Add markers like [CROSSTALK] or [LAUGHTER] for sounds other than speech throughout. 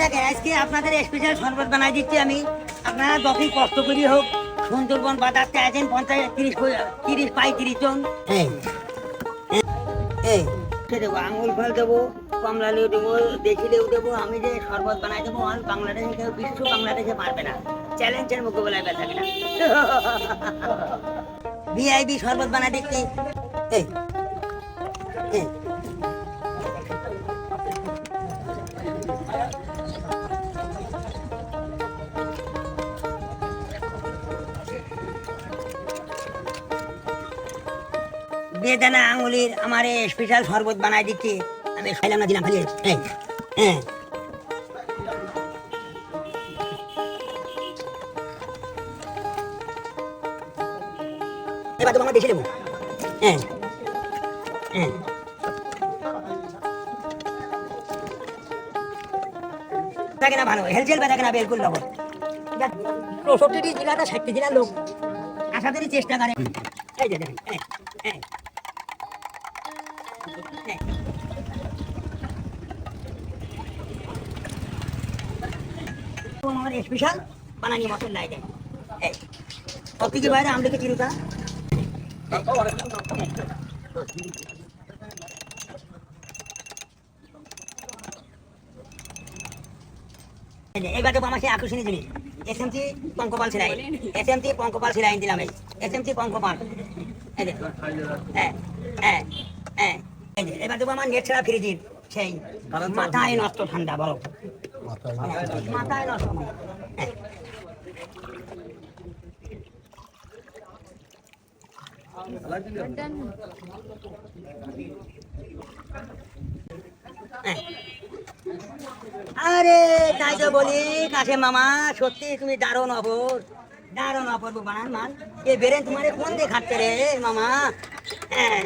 দেখেন আজকে আপনাদের স্পেশাল শরবত বানাই দিচ্ছি আমি। আপনারা যতই কষ্ট করি হোক সুন্দরবন বাজারতে আছেন পঞ্চাশ তিরিশ তিরিশ পঁয়ত্রিশ জন। এই এই দেবো আঙুল ফল দেবো কমলা লেবু দেবো দেশি লেবু দেবো আমি যে শরবত বানাই দেবো আর বাংলাদেশে কেউ বিশ্ব বাংলাদেশে পারবে না। চ্যালেঞ্জের মোকাবেলায় থাকবে না। [LAUGHS] ভিআইবি শরবত বানাই দিচ্ছি। এই এই। বেদানা আঙুলির আমার স্পেশাল শরবত বানাই দিচ্ছি। আমি খাইলাম না, দিলাম, খালি হ্যাঁ না ভালো হেলচেল থাকে না বেলকুল লবণ চৌষট্টি জেলাটা ষাটটি লোক। চেষ্টা করে। যে দেখেন আমার স্পেশাল বানানি মতন লাই এই কত কি বাইরে? আমলেকে চিরুতা এবার তো আমার সেই পঙ্কপাল সিলাই। এস এম সি পঙ্কপাল সিলাই দিলাম এই। পঙ্কপাল। হ্যাঁ হ্যাঁ হ্যাঁ। এবার দেবো আমার নেট ছাড়া ফ্রিজির সেই মাথায় নষ্ট ঠান্ডা বলো। মাথায় নষ্ট। আরে তাই তো বলি কাছে মামা সত্যি তুমি দারুণ অপর দারুণ অপূর্ব বানান মান এ বেরেন তোমার কোন দিয়ে খাচ্ছে রে মামা? হ্যাঁ।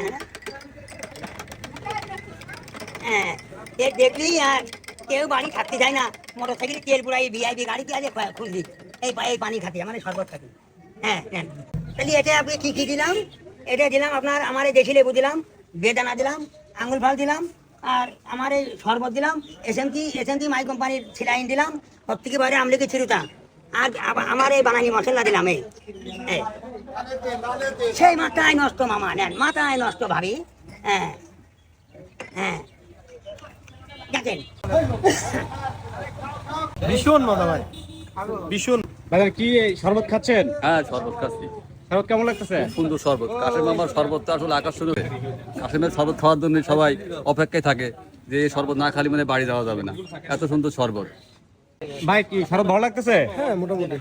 এ দেখলি আর কেউ বাড়ি থাকতে যায় না। মোটর সাইকেলে তেল পুরাই ভিআইপি গাড়ি দিয়ে আজ খুঁজলি এই এই পানি খাতি মানে শরবত খাতি। হ্যাঁ হ্যাঁ। তাহলে এটা আপনি কি কি দিলাম? এটা দিলাম আপনার, আমার এই দেশি লেবু দিলাম, বেদানা দিলাম আঙুল ফল দিলাম, আর আমার এই শরবত দিলাম S M T S M T my কোম্পানির সিলাইন দিলাম, সব থেকে বাইরে আমলেকে ছিড়ুতাম আর আমার এই বানানি মশলা দিলাম, এই। সেই মাথায় নষ্ট মামা, নেন, মাথায় নষ্ট ভাবি হ্যাঁ হ্যাঁ। দেখেন ভীষণ মজা ভাই। ভীষণ। দাদা কি শরবত খাচ্ছেন? হ্যাঁ শরবত খাচ্ছি। শরবত কেমন লাগতেছে? সুন্দর শরবত। কাশেম আমার শরবত আসলে আকর্ষণীয় কাশেমের শরবত খাওয়ার জন্য সবাই অপেক্ষায় থাকে যে এই শরবত না খালি মানে বাড়ি যাওয়া যাবে না। এত সুন্দর শরবত। ভাই কি শরবত ভালো লাগতেছে? হ্যাঁ মোটামুটি।